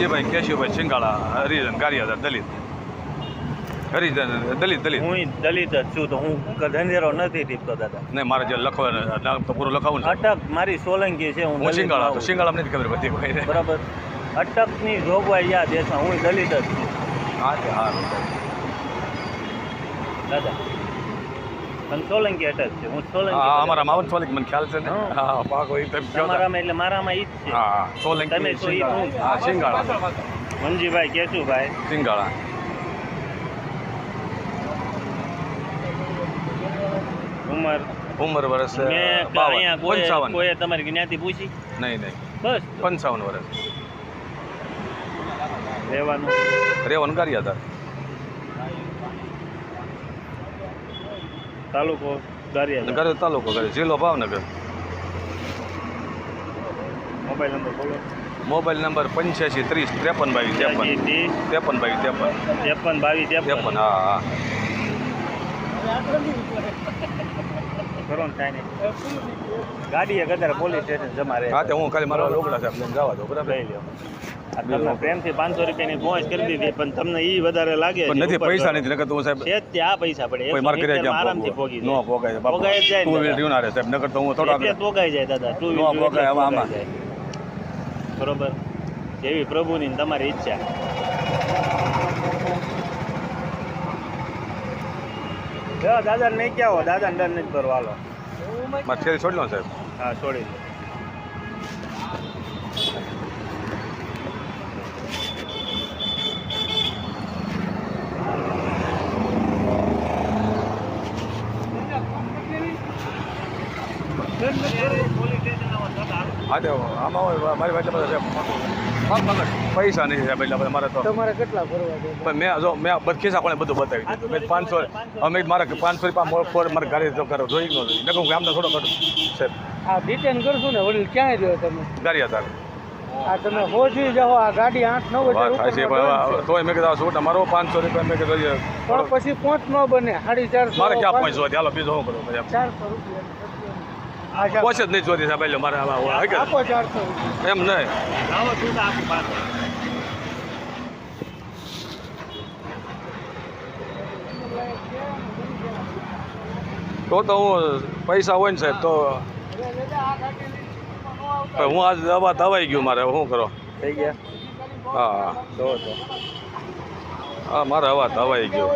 સિંગાળા હરિજન ગારિયાદાર દલિત. હરિજન દલિત દલિત. હું દલિત જ છું તો હું ધંધેરો નથી ટીપતો દાદા. નહીં મારે જે લખવાનું તો પૂરું લખાવું અટક મારી સોલંકી છે હું હું સિંગાળા તો. સિંગાળા નથી ખબર બધી બરાબર. અટકની જોગવાઈ યાદ દેશમાં હું દલિત જ છું. હા તે હારું દાદા પણ સોલંકી અટક છે. હું સોલંકી હા. અમારા માવન સોલિક મને ખ્યાલ છે ને? હા. પાકો એ તમે તમારામાં એટલે મારામાં ઈ જ છે. હા સોલંકી તમે છો ઈ. હું. હા સિંગાળા મનજીભાઈ કેશુભાઈ સિંગાળા ઉંમર. ઉંમર વર્ષ પંચાવન. કોઈ તમારી જ્ઞાતિ પૂછી? નહીં નહીં. બસ. પંચાવન વર્ષ રહેવાનું. રેવન ગારિયાદાર તાલુકો દરિયા ઘરે તાલુકો ગારિયા જિલ્લો ભાવનગર. મોબાઈલ નંબર બોલો. મોબાઈલ નંબર પંચ્યાસી ત્રીસ ત્રેપન બાવીસ ત્રેપન. ત્રેપન બાવીસ ત્રેપન. ત્રેપન બાવીસ ત્રેપન હા હા. કરો થાય નહીં. ગાડી ગાડીએ કદાચ પોલીસ સ્ટેશન જમા રહે હા તો હું ખાલી મારા રોકડા સાહેબ લઈને જવા દો બરાબર? લઈ લ્યો. તમને પ્રેમથી પાંચસો રૂપિયાની પહોંચ કરી દીધી પણ તમને ઈ વધારે લાગે નથી પૈસા નથી નકર તો સાહેબ છે ત્યાં પૈસા પડે. મારે આરામથી પોગી નો ભોગાય પોગાય જાય ટુ વ્હીલ. રીવના રહે સાહેબ નકર તો હું થોડા પોગાય જાય દાદા. ટુ નો પોગાય હવે આમાં. બરોબર? જેવી પ્રભુની તમારી ઈચ્છા. દાદા નહીં ક્યાં હો દાદા ડર નથી ભરવા. હાલો. મારે છેલ્લી છોડી લો સાહેબ. હા છોડી દો. હા તે આમાં મારી પાસે બધા પૈસા નહીં સાહેબ એટલા બધા મારે તો. તમારે કેટલા ભરવા પણ મેં જો મેં ખિસ્સા કોણે બધું બતાવી દીધું. મેં પાંચસો અમે મારે પાંચસો રૂપિયા મારે ગાડી તો કરો જોઈ ગયો નકર હું ગામનો થોડો કરું સાહેબ. આ ડિટેન કરશું ને વડીલ ક્યાંય રહ્યો તમે? ગાડી હતા આ તમે હોજી જાઓ આ ગાડી આઠ નવ હજાર તોય મેં કીધું છૂટ મારો પાંચસો રૂપિયા મેં કીધું પણ પછી પાંચ ન બને સાડી ચારસો મારે ક્યાં પાંચ- પહોંચવા? હાલો બીજો શું કરું? ચારસો રૂપિયા. આ જ નહીં જોતી સાહેબ એટલે મારે એમ નહીં. તો તો હું પૈસા હોય ને સાહેબ તો હું આજ દવા દવાઈ ગયું મારે શું કરો? થઈ ગયા? હા. તો હા મારે હવા દવાઈ ગયો.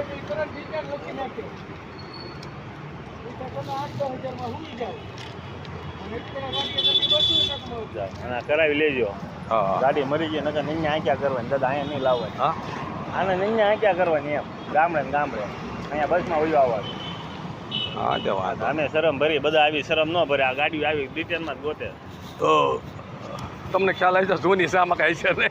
અને કરાવી લેજો. ગાડી મરી ગઈ નકર નહીં આંક્યા કરવાની. દાદા અહીંયા નહીં લાવવાની હા. આને નહીં આંક્યા કરવાની એમ. ગામડે ને ગામડે. અહીંયા બસમાં ઉયો આવવાનું હા તે વાત. આને શરમ ભરી બધા આવી શરમ ન ભરે. આ ગાડી આવી ડિટેલમાં જ ગોતે. તો તમને ખ્યાલ આવી જૂની આમાં કાંઈ છે ને.